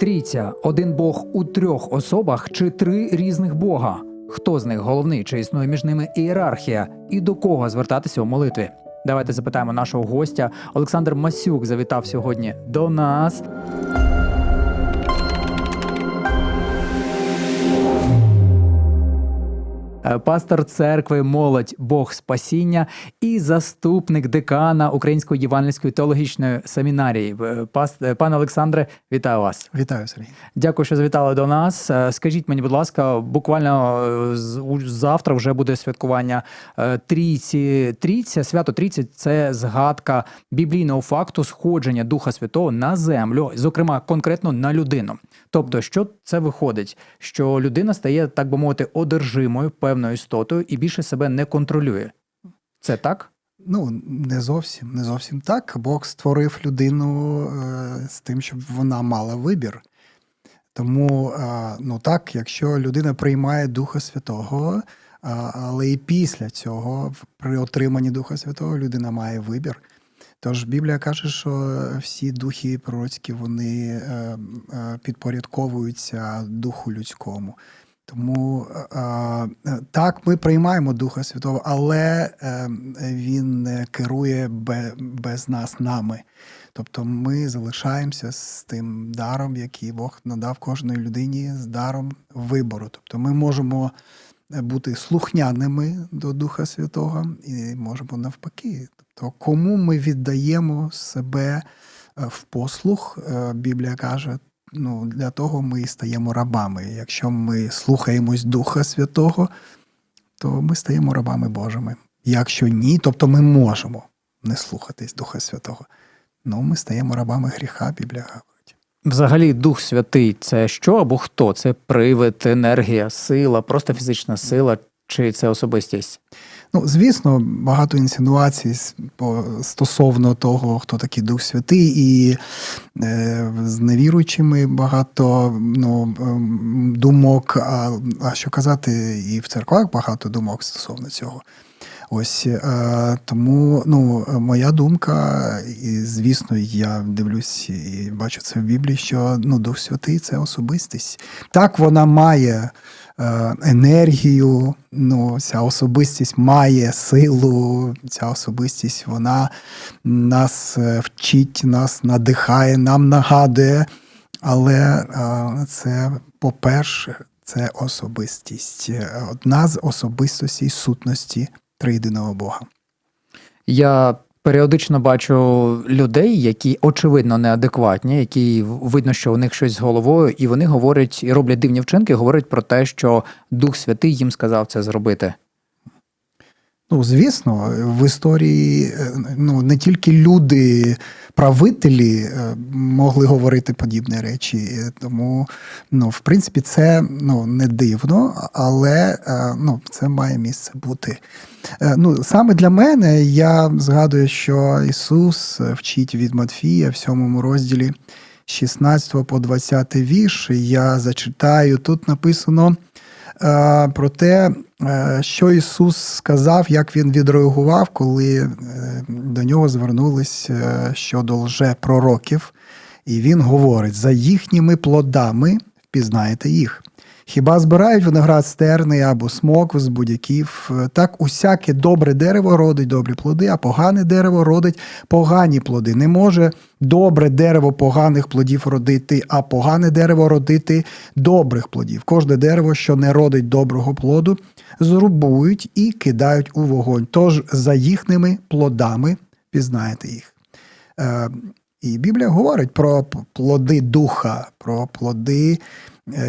Трійця один Бог у трьох особах чи три різних Бога. Хто з них головний, чи існує між ними ієрархія, і до кого звертатися у молитві? Давайте запитаємо нашого гостя. Олександр Масюк завітав сьогодні до нас. Пастор церкви, молодь Бог спасіння і заступник декана Української євангельської теологічної семінарії. Е, е, Пане Олександре, вітаю вас. Вітаю, Сергій. Дякую, що завітали до нас. Е, Скажіть мені, будь ласка, буквально е, завтра вже буде святкування е, трійці. Трійця, свято Трійці це згадка біблійного факту сходження Духа Святого на землю, зокрема конкретно на людину. Тобто, що це виходить? Що людина стає, так би мовити, одержимою певною істотою і більше себе не контролює. Це так? Ну, не зовсім, не зовсім так. Бог створив людину е, з тим, щоб вона мала вибір. Тому, е, ну так, якщо людина приймає Духа Святого, е, але і після цього, при отриманні Духа Святого, людина має вибір. Тож Біблія каже, що всі духи пророцькі вони е, е, підпорядковуються духу людському. Тому так, ми приймаємо Духа Святого, але е, він не керує без нас нами. Тобто ми залишаємося з тим даром, який Бог надав кожній людині, з даром вибору. Тобто ми можемо бути слухняними до Духа Святого і можемо навпаки. Тобто, кому ми віддаємо себе е, в послух, е, Біблія каже, ну, для того ми стаємо рабами. Якщо ми слухаємось Духа Святого, то ми стаємо рабами Божими. Якщо ні, тобто ми можемо не слухатись Духа Святого. Ну, ми стаємо рабами гріха, Біблія говорить. Взагалі, Дух Святий це що або хто? Це привид, енергія, сила, просто фізична сила, чи це особистість? Ну, звісно, багато інсинуацій стосовно того, хто такий Дух Святий, і е, з невіруючими багато ну, ем, думок. А, а що казати, і в церквах багато думок стосовно цього. Ось е, тому ну, моя думка, і звісно, я дивлюсь і бачу це в Біблії, що ну, Дух Святий це особистість. Так вона має е, енергію, ну, ця особистість має силу, ця особистість вона нас е, вчить, нас надихає, нам нагадує. Але е, це, по-перше, це особистість, е, одна з особистостей сутності триєдиного Бога. Я періодично бачу людей, які очевидно неадекватні, які видно, що у них щось з головою, і вони говорять і роблять дивні вчинки, говорять про те, що Дух Святий їм сказав це зробити. Ну, звісно, в історії е, ну, не тільки люди, правителі е, могли говорити подібні речі. Тому, ну, в принципі, це ну, не дивно, але е, ну, це має місце бути. Е, Ну, саме для мене я згадую, що Ісус вчить від Матфія в сьомому розділі 16 по 20 вірш. Я зачитаю. Тут написано про те, е, що Ісус сказав, як Він відреагував, коли е, до нього звернулись е, щодо лже-пророків. І він говорить: за їхніми плодами впізнаєте їх. Хіба збирають виноград стерний або смок з будь-яків? Так усяке добре дерево родить добрі плоди, а погане дерево родить погані плоди. Не може добре дерево поганих плодів родити, а погане дерево родити добрих плодів. Кожне дерево, що не родить доброго плоду, зрубують і кидають у вогонь. Тож за їхніми плодами пізнаєте їх. Е, і Біблія говорить про плоди духа, про плоди,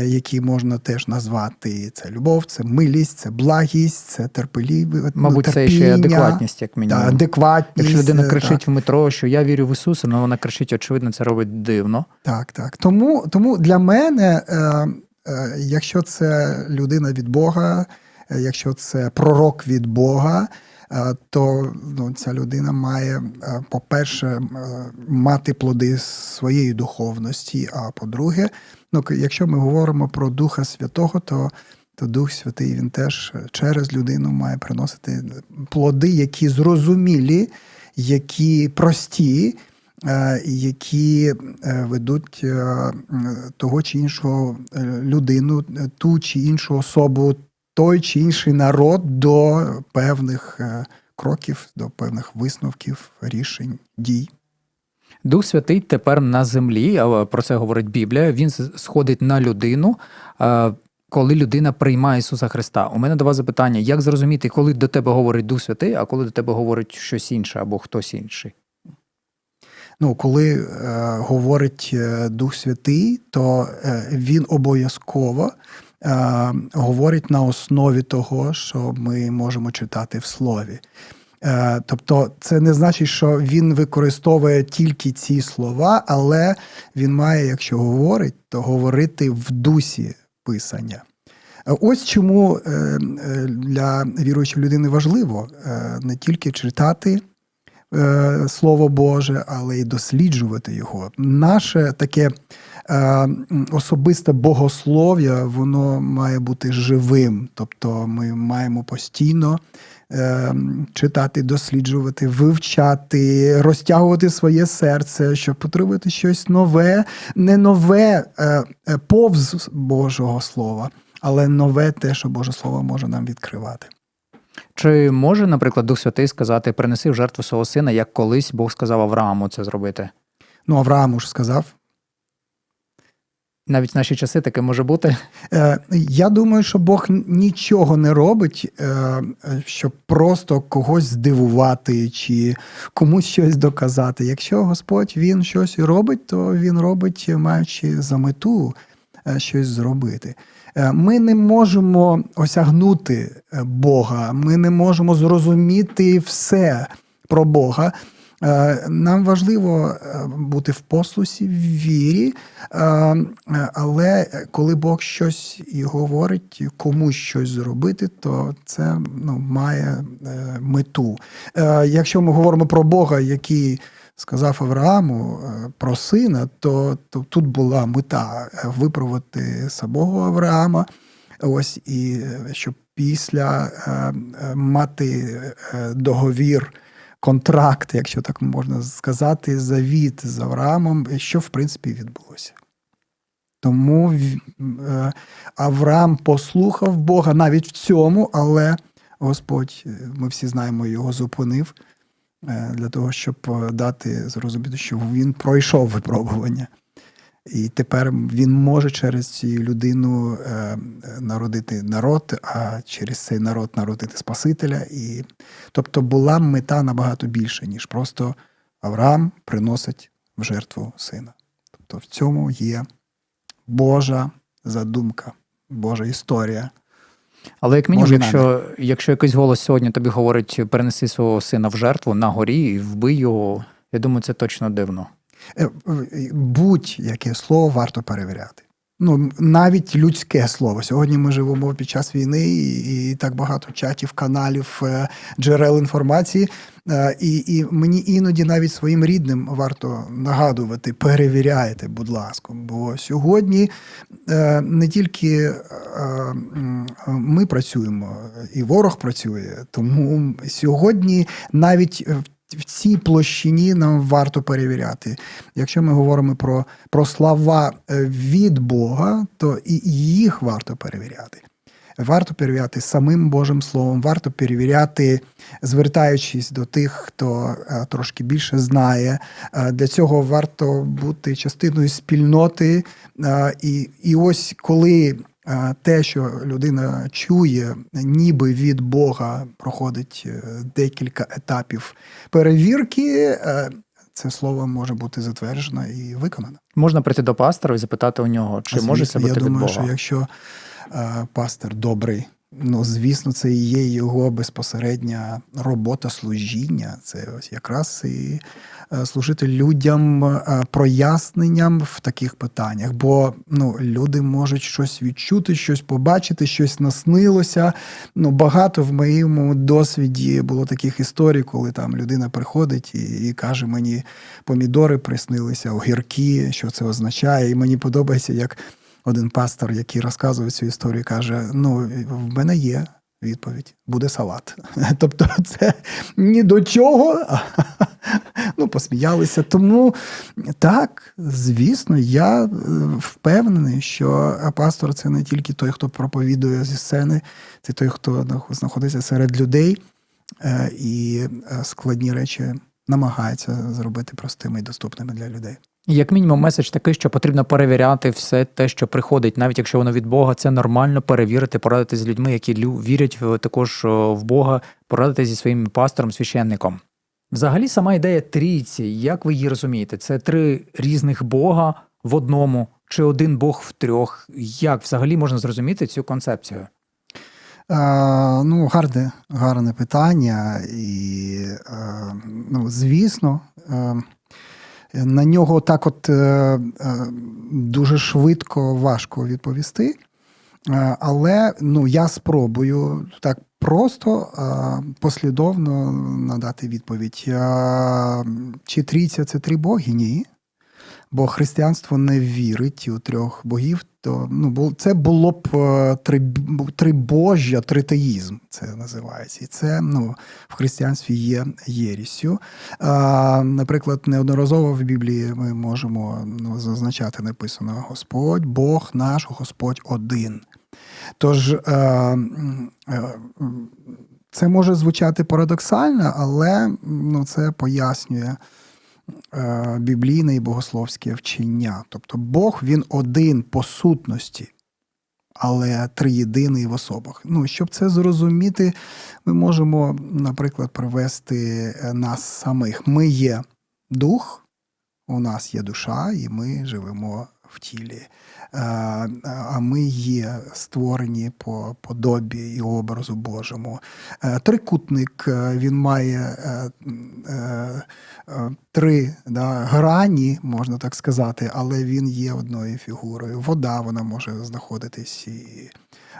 які можна теж назвати. Це любов, це милість, це благість, це терпелівість, Мабуть, це ще адекватність, як мінімум. адекватність. Якщо людина е, кричить в метро, що я вірю в Ісуса, але вона кричить, очевидно, це робить дивно. Так, так. Тому, тому для мене, е, е, якщо це людина від Бога, е, якщо це пророк від Бога, е, то ну, ця людина має, е, по-перше, е, мати плоди своєї духовності. А по-друге, ну, якщо ми говоримо про Духа Святого, то то Дух Святий він теж через людину має приносити плоди, які зрозумілі, які прості, е, які е, ведуть е, того чи іншого е, людину, е, ту чи іншу особу, той чи інший народ до певних е, кроків, до певних висновків, рішень, дій. Дух Святий тепер на землі, про це говорить Біблія. Він сходить на людину, коли людина приймає Ісуса Христа. У мене до вас запитання: як зрозуміти, коли до тебе говорить Дух Святий, а коли до тебе говорить щось інше або хтось інший? Ну, коли е, говорить е, Дух Святий, то е, він обов'язково е, говорить на основі того, що ми можемо читати в слові. Е, тобто, це не значить, що він використовує тільки ці слова, але він має, якщо говорить, то говорити в дусі писання. Е, Ось чому е, для віруючої людини важливо не тільки читати Слово Боже, але й досліджувати його. Наше таке особисте богослов'я, воно має бути живим. Тобто ми маємо постійно е, читати, досліджувати, вивчати, розтягувати своє серце, щоб потребувати щось нове, не нове е, е, повз Божого Слова, але нове те, що Боже Слово може нам відкривати. Чи може, наприклад, Дух Святий сказати, принеси в жертву свого сина, як колись Бог сказав Аврааму це зробити? Ну, Авраам ж сказав. Навіть в наші часи таке може бути. Е, Я думаю, що Бог нічого не робить, е, щоб просто когось здивувати чи комусь щось доказати. Якщо Господь він щось і робить, то він робить, маючи за мету е, щось зробити. Ми не можемо осягнути Бога, ми не можемо зрозуміти все про Бога. Е, Нам важливо е, бути в послусі, в вірі, е, але коли Бог щось і говорить, комусь щось зробити, то це ну, має мету. Якщо ми говоримо про Бога, який сказав Аврааму про сина, то, то тут була мета виправити самого Авраама. Ось і щоб після мати договір контракт, якщо так можна сказати, завіт з Авраамом, що в принципі відбулося. Тому е, Авраам послухав Бога навіть в цьому, але Господь, е, ми всі знаємо, його зупинив е, для того, щоб е, дати зрозуміти, що він пройшов випробування. І тепер він може через цю людину е, народити народ, а через цей народ народити Спасителя. І, тобто була мета набагато більше, ніж просто Авраам приносить в жертву сина. Тобто в цьому є Божа задумка, Божа історія. Але як мінімум, якщо, якщо якийсь голос сьогодні тобі говорить, перенеси свого сина в жертву на горі і вбий його, я думаю, це точно дивно. Е, е, Будь-яке слово варто перевіряти. Ну, навіть людське слово. Сьогодні ми живемо під час війни, і, і так багато чатів, каналів, е, джерел інформації. І, і мені іноді навіть своїм рідним варто нагадувати, перевіряйте, будь ласка. Бо сьогодні не тільки ми працюємо, і ворог працює. Тому сьогодні навіть в цій площині нам варто перевіряти. Якщо ми говоримо про, про слова е, від Бога, то і їх варто перевіряти. Варто перевіряти самим Божим Словом, варто перевіряти, звертаючись до тих, хто е, трошки більше знає. Е, Для цього варто бути частиною спільноти. І, і ось коли те, що людина чує, ніби від Бога проходить е, декілька етапів перевірки, е, це слово може бути затверджено і виконано. Можна прийти до пастора і запитати у нього, чи може це бути я думаю, від що якщо е, пастор добрий, ну звісно, це і є його безпосередня робота служіння. Це ось якраз і е, служити людям е, проясненням в таких питаннях. Бо ну, люди можуть щось відчути, щось побачити, щось наснилося. Ну, багато в моєму досвіді було таких історій, коли там людина приходить і, і каже мені, помідори приснилися, огірки, що це означає. І мені подобається, як один пастор, який розказує цю історію, каже: Ну, в мене є Відповідь буде салат. Тобто, це ні до чого. Ну, посміялися. Тому так, звісно, я е, впевнений, що пастор це не тільки той, хто проповідує зі сцени, це той, хто знаходиться серед людей е, і е, складні речі намагається зробити простими і доступними для людей. Як мінімум, меседж такий, що потрібно перевіряти все те, що приходить, навіть якщо воно від Бога, це нормально перевірити, порадити з людьми, які вірять також в Бога, порадити зі своїм пастором, священником. Взагалі, сама ідея трійці, як ви її розумієте? Це три різних Бога в одному, чи один Бог в трьох? Як взагалі можна зрозуміти цю концепцію? Е, ну, гарне, гарне питання, і е, ну, звісно, е, на нього так от е, е, дуже швидко важко відповісти. Але ну, я спробую так просто послідовно надати відповідь. Чи трійця це три боги? Ні. Бо християнство не вірить у трьох богів, то ну, це було б е, три, трибожжя, тритеїзм, це називається. І це ну, в християнстві є єрісю. А, наприклад, неодноразово в Біблії ми можемо ну, зазначати написано Господь, Бог наш, Господь один. Тож е, м, е, це може звучати парадоксально, але ну, це пояснює біблійне і богословське вчення. Тобто Бог він один по сутності, але триєдиний в особах. Ну, щоб це зрозуміти, ми можемо, наприклад, привести е, нас самих. Ми є дух, у нас є душа, і ми живемо в тілі. Е, А ми є створені по подобі і образу Божому. Е, Трикутник е, він має е, е, е, три да, грані, можна так сказати, але він є одною фігурою. Вода вона може знаходитись і е,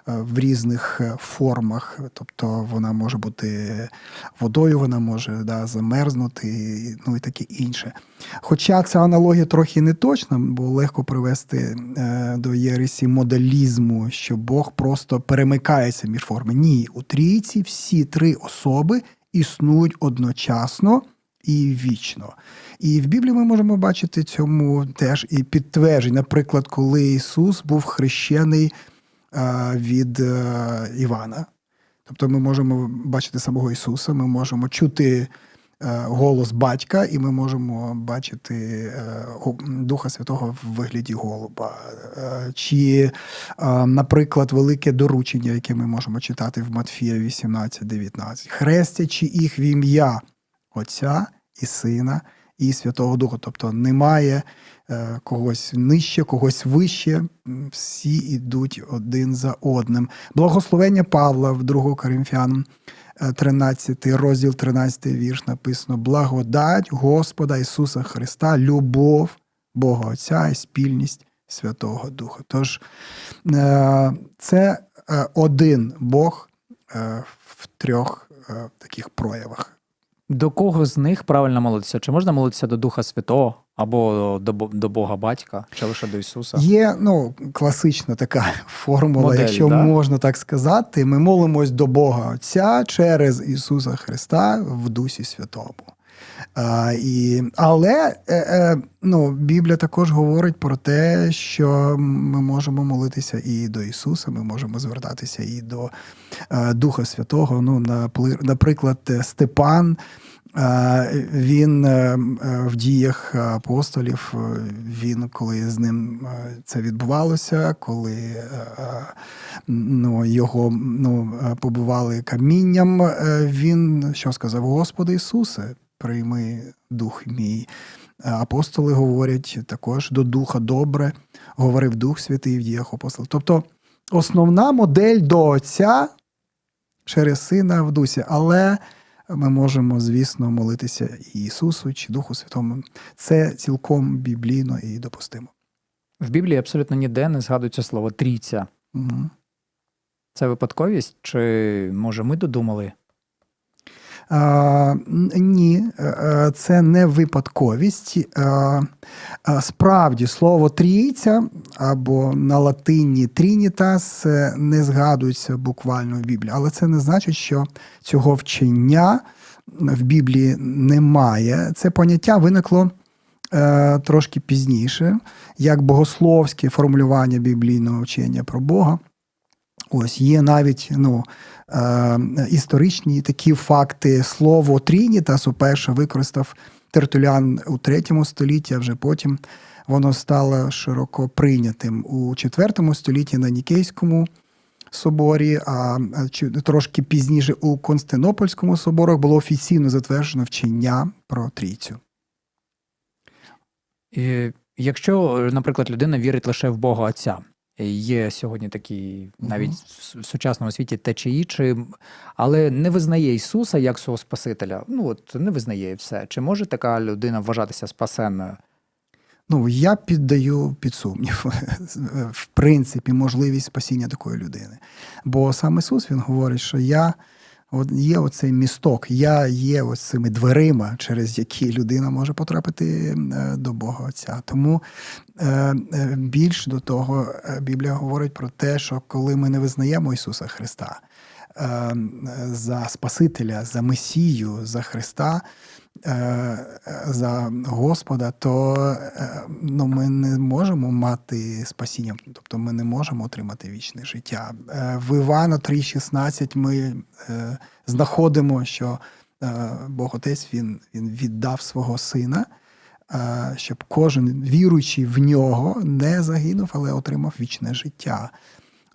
в різних е, формах, тобто вона може бути водою, вона може да, замерзнути, ну і таке інше. Хоча ця аналогія трохи не точна, бо легко привести е, до єресі моделізму, що Бог просто перемикається між формами. Ні, у трійці всі три особи існують одночасно і вічно. І в Біблії ми можемо бачити цьому теж і підтвердження. Наприклад, коли Ісус був хрещений е, від е, Івана. Тобто ми можемо бачити самого Ісуса, ми можемо чути е, голос батька, і ми можемо бачити е, Духа Святого в вигляді голуба. Е, Чи, е, наприклад, велике доручення, яке ми можемо читати в Матфія 18-19. Хрестячи їх в ім'я Отця і Сина і Святого Духа. Тобто немає е, когось нижче, когось вище. Всі йдуть один за одним. Благословення Павла в 2 Коринфянам е, 13 розділ 13 вірш написано: Благодать Господа Ісуса Христа, любов Бога Отця і спільність Святого Духа. Тож е, це е, один Бог е, в трьох е, таких проявах. До кого з них правильно молитися? Чи можна молитися до Духа Святого або до, до Бога Батька, чи лише до Ісуса? Є ну, класична така формула, Модель, якщо да? можна так сказати. Ми молимось до Бога Отця через Ісуса Христа в Дусі Святому. А, і, але е, е, ну, Біблія також говорить про те, що ми можемо молитися і до Ісуса, ми можемо звертатися і до е, Духа Святого. Ну, наприклад, е, Степан. е, Він е, в діях апостолів, він коли з ним це відбувалося, коли ну, його ну, побивали камінням, він що сказав: Господи Ісусе, прийми дух мій. Е, Апостоли говорять також до Духа добре, говорив Дух Святий в діях апостолів. Тобто основна модель до Отця через Сина в Дусі, але ми можемо, звісно, молитися і Ісусу чи Духу Святому. Це цілком біблійно і допустимо. В Біблії абсолютно ніде не згадується слово трійця. Угу. Це випадковість, чи може ми додумали? Ні, е, е, це не випадковість. Е, Справді, слово трійця або на латині трінітас не згадується буквально в Біблії, але це не значить, що цього вчення в Біблії немає. Це поняття виникло трошки пізніше, як богословське формулювання біблійного вчення про Бога. Ось є навіть ну, е, історичні такі факти. Слово Трінітас уперше використав Тертулян у третьому столітті, а вже потім воно стало широко прийнятим у четвертому столітті на Нікейському соборі, а трошки пізніше у Константинопольському соборах було офіційно затверджено вчення про трійцю. І якщо, наприклад, людина вірить лише в Бога Отця, є сьогодні такі навіть в сучасному світі течії, чи але не визнає Ісуса як свого Спасителя. Ну от не визнає все. Чи може така людина вважатися спасенною? Ну, я піддаю під сумнів, в принципі, можливість спасіння такої людини. Бо сам Ісус Він говорить, що я от є оцей місток, я є ось цими дверима, через які людина може потрапити е, до Бога Отця. Тому е, е, більш до того, Біблія говорить про те, що коли ми не визнаємо Ісуса Христа е, за Спасителя, за Месію, за Христа. Е, За Господа, то е, ну, ми не можемо мати спасіння, тобто ми не можемо отримати вічне життя. Е, В Івана 3,16 ми знаходимо, що Бог Отець він, він віддав свого сина, щоб кожен віруючий в нього не загинув, але отримав вічне життя.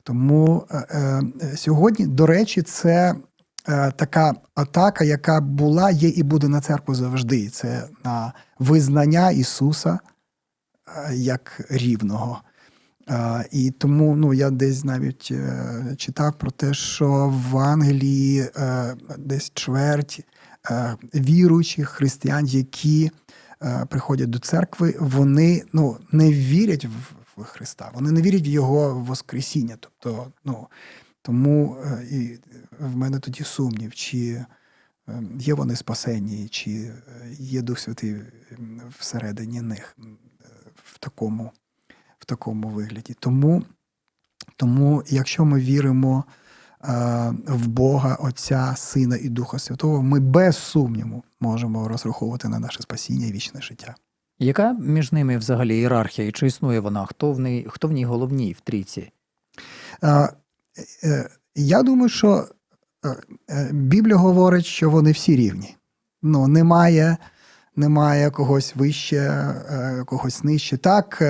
Тому е, сьогодні, до речі, це така атака, яка була, є і буде на церкву завжди. Це на визнання Ісуса е, як рівного. Е, І тому ну, я десь навіть е, читав про те, що в Англії е, десь чверть е, віруючих християн, які е, приходять до церкви, вони ну, не вірять в Христа, вони не вірять в Його Воскресіння. Тобто, ну, тому е, і в мене тоді сумнів, чи е, є вони спасені, чи е, є Дух Святий всередині них в такому, в такому вигляді. Тому, тому якщо ми віримо в Бога, Отця, Сина і Духа Святого, ми без сумніву можемо розраховувати на наше спасіння і вічне життя. Яка між ними взагалі ієрархія? І чи існує вона? Хто в ній, хто в ній головній в трійці? Е, е, Я думаю, що е, Біблія говорить, що вони всі рівні. Ну, немає, немає когось вище, когось нижче. Так,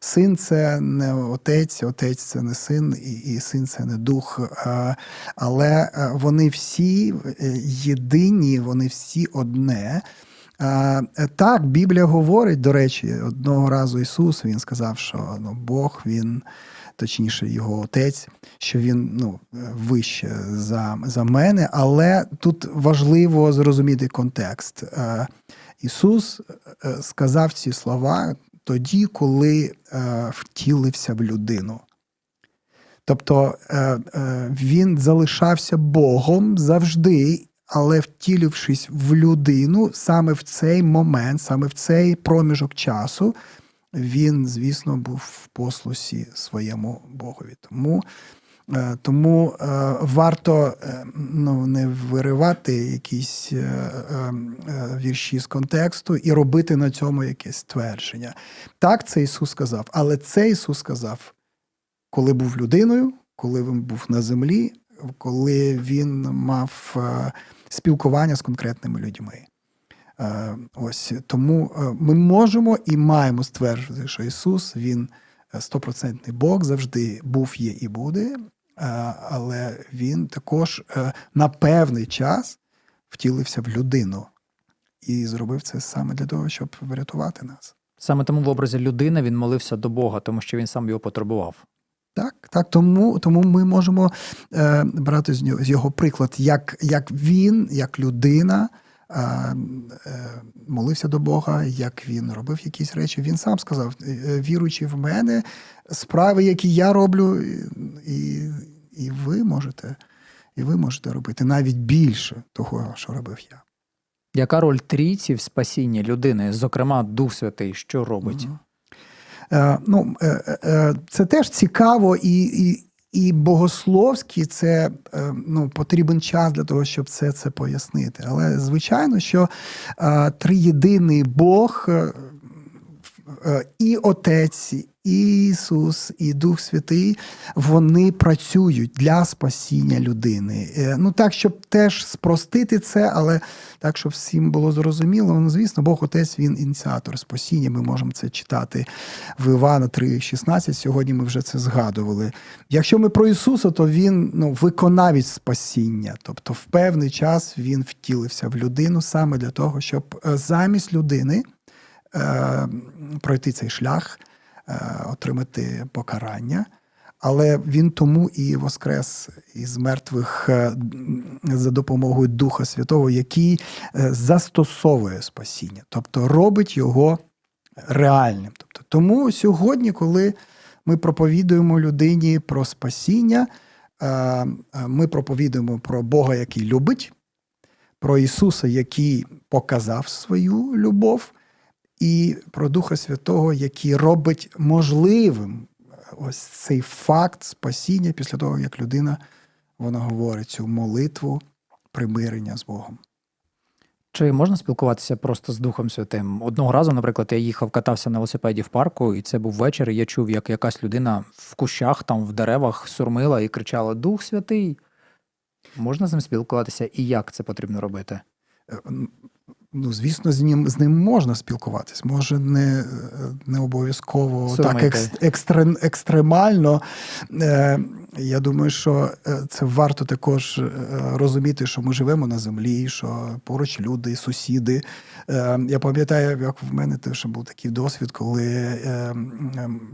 син це не отець, отець це не син, і, і син це не дух. Але вони всі єдині, вони всі одне. Е, Так, Біблія говорить, до речі, одного разу Ісус він сказав, що ну, Бог він точніше його отець, що він ну, вище за, за мене, але тут важливо зрозуміти контекст. Е, Ісус е, сказав ці слова тоді, коли е, втілився в людину. Тобто е, е, він залишався Богом завжди, але втілившись в людину саме в цей момент, саме в цей проміжок часу, він, звісно, був в послусі своєму Богові. Тому, е, тому е, варто е, ну, не виривати якісь вірші з контексту і робити на цьому якесь твердження. Так, це Ісус сказав, але це Ісус сказав, коли був людиною, коли він був на землі, коли він мав спілкування з конкретними людьми. Е, Ось тому е, ми можемо і маємо стверджувати, що Ісус Він е, стопроцентний Бог завжди був, є і буде, але Він також на певний час втілився в людину і зробив це саме для того, щоб врятувати нас. Саме тому в образі людини він молився до Бога, тому що він сам його потребував. Так, так, тому, тому ми можемо е, брати з нього з його приклад, як, як він, як людина, е, е, молився до Бога, як він робив якісь речі. Він сам сказав: е, віруючи в мене, справи, які я роблю, і, і ви можете і ви можете робити навіть більше того, що робив я. Яка роль трійці в спасінні людини, зокрема Дух Святий, що робить? Мгм. Е, ну, е, е, це теж цікаво і, і, і богословськи це ну, потрібен час для того, щоб це, це пояснити. Але звичайно, що триєдиний Бог. Е, І Отець, і Ісус, і Дух Святий вони працюють для спасіння людини. Е, Ну так, щоб теж спростити це, але так, щоб всім було зрозуміло, ну звісно, Бог Отець він ініціатор спасіння. Ми можемо це читати в Івана 3,16. Сьогодні ми вже це згадували. Якщо ми про Ісуса, то він ну, виконавець спасіння. Тобто, в певний час він втілився в людину саме для того, щоб е, замість людини пройти цей шлях, е, отримати покарання. Але він тому і воскрес із мертвих е, за допомогою Духа Святого, який е, застосовує спасіння, тобто робить його реальним. Тобто, тому сьогодні, коли ми проповідуємо людині про спасіння, е, е, ми проповідуємо про Бога, який любить, про Ісуса, який показав свою любов, і про Духа Святого, який робить можливим ось цей факт спасіння після того, як людина вона говорить цю молитву примирення з Богом. Чи можна спілкуватися просто з Духом Святим? Одного разу, наприклад, я їхав, катався на велосипеді в парку, і це був вечір. і Я чув, як якась людина в кущах, там в деревах сурмила і кричала: Дух Святий. Можна з ним спілкуватися, і як це потрібно робити? Ну, звісно, з ним з ним можна спілкуватись. Може, не, не обов'язково так екс, екстре, екстремально. Е, я думаю, що е, це варто також е, розуміти, що ми живемо на землі, що поруч люди, сусіди. Е, я пам'ятаю, як в мене теж був такий досвід, коли е,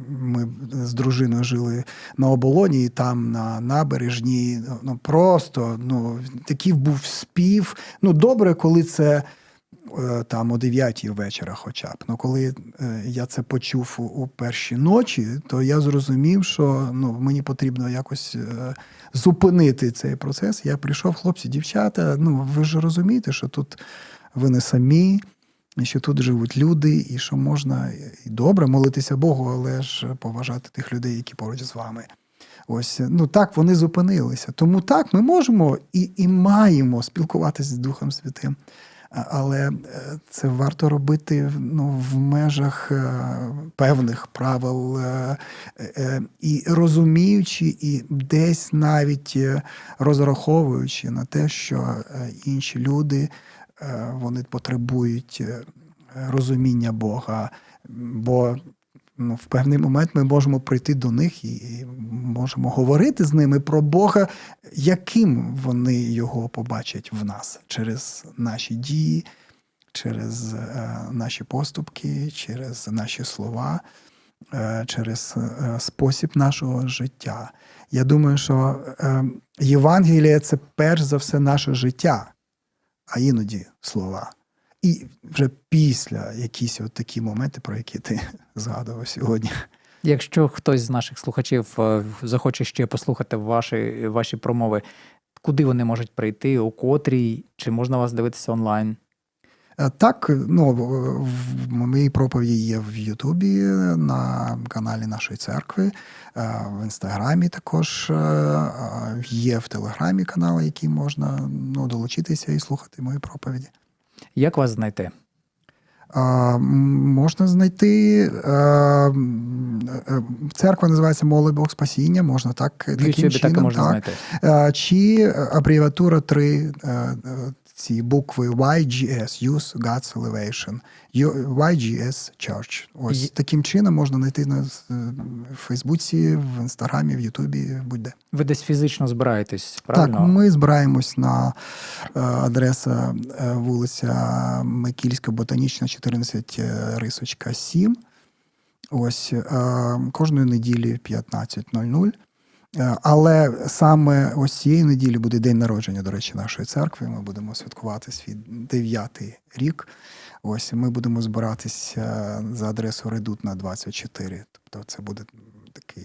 ми з дружиною жили на оболоні, і там на набережній. Ну просто ну, такий був спів. Ну, добре, коли це там о 9 вечора, хоча б. Ну, коли е, я це почув у, у перші ночі, то я зрозумів, що ну, мені потрібно якось е, зупинити цей процес. Я прийшов, хлопці, дівчата. Ну, ви ж розумієте, що тут ви не самі. І що тут живуть люди, і що можна і добре молитися Богу, але ж поважати тих людей, які поруч з вами. Ось ну так вони зупинилися. Тому так ми можемо і, і маємо спілкуватися з Духом Святим. Але е, це варто робити ну, в межах е, певних правил е, і розуміючи, і десь навіть розраховуючи на те, що інші люди вони потребують розуміння Бога, бо ну, в певний момент ми можемо прийти до них і, можемо говорити з ними про Бога, яким вони його побачать в нас через наші дії, через е, наші поступки, через наші слова, е, через е, спосіб нашого життя. Я думаю, що Євангеліє це перш за все наше життя, а іноді слова. І вже після якісь от такі моменти, про які ти згадував сьогодні. Якщо хтось з наших слухачів е, захоче ще послухати ваші, ваші промови, куди вони можуть прийти, у котрій, чи можна вас дивитися онлайн? Е, Так, ну в- моїй проповіді є в Ютубі на каналі нашої церкви, е, в інстаграмі також є в Телеграмі канал, який можна ну, долучитися і слухати мої проповіді. Як вас знайти? А, можна знайти а, церква називається Молий Бог Спасіння, можна так В таким чином, так можна так. знайти. Чи абревіатура 3, е, е, ці букви YGS, Use God's Elevation, YGS Church. Ось Є- таким чином можна знайти нас е, в Фейсбуці, в Інстаграмі, в Ютубі, будь-де. Ви десь фізично збираєтесь, правильно? Так, ми збираємось на е, адреса е, вулиця Микільська, ботанічна, 14 е, рисочка 7. Ось кожної неділі в 15.00. Е, Але саме ось цієї неділі буде день народження, до речі, нашої церкви. Ми будемо святкувати свій дев'ятий рік. Ось ми будемо збиратися за адресою Редутна 24. Тобто це буде таке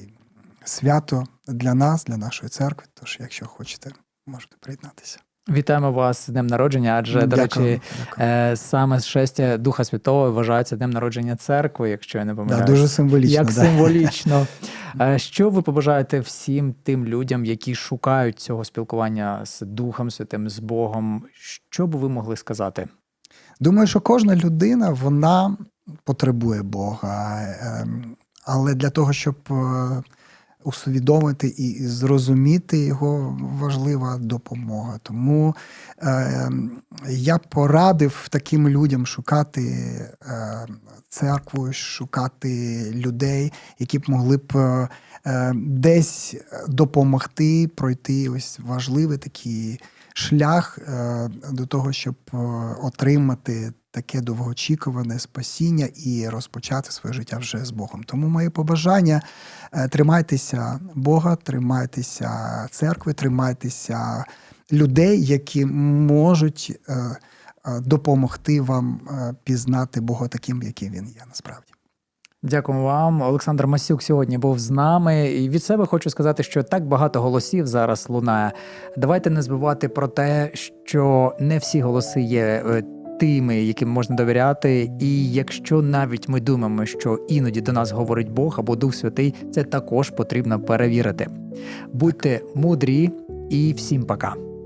свято для нас, для нашої церкви. Тож, якщо хочете можете приєднатися. Вітаємо вас з днем народження, адже, до Дякую, речі, дякую. е, саме шестя Духа Святого вважається днем народження церкви, якщо я не Да, дуже символічно. Як да. символічно. Е, Що ви побажаєте всім тим людям, які шукають цього спілкування з Духом Святим, з Богом? Що б ви могли сказати? Думаю, що кожна людина вона потребує Бога, ем, але для того, щоб е, усвідомити і зрозуміти його, важлива допомога. Тому е, я порадив таким людям шукати е, церкву, шукати людей, які б могли б е, десь допомогти пройти ось важливий такий шлях е, до того, щоб е, отримати таке довгоочікуване спасіння і розпочати своє життя вже з Богом. Тому мої побажання е, тримайтеся Бога, тримайтеся церкви, тримайтеся людей, які можуть е, е, допомогти вам пізнати Бога таким, яким він є насправді. Дякуємо вам. Олександр Масюк сьогодні був з нами. І від себе хочу сказати, що так багато голосів зараз лунає. Давайте не забувати про те, що не всі голоси є. Тими, яким можна довіряти, і якщо навіть ми думаємо, що іноді до нас говорить Бог або Дух Святий, це також потрібно перевірити. Будьте мудрі і всім пока.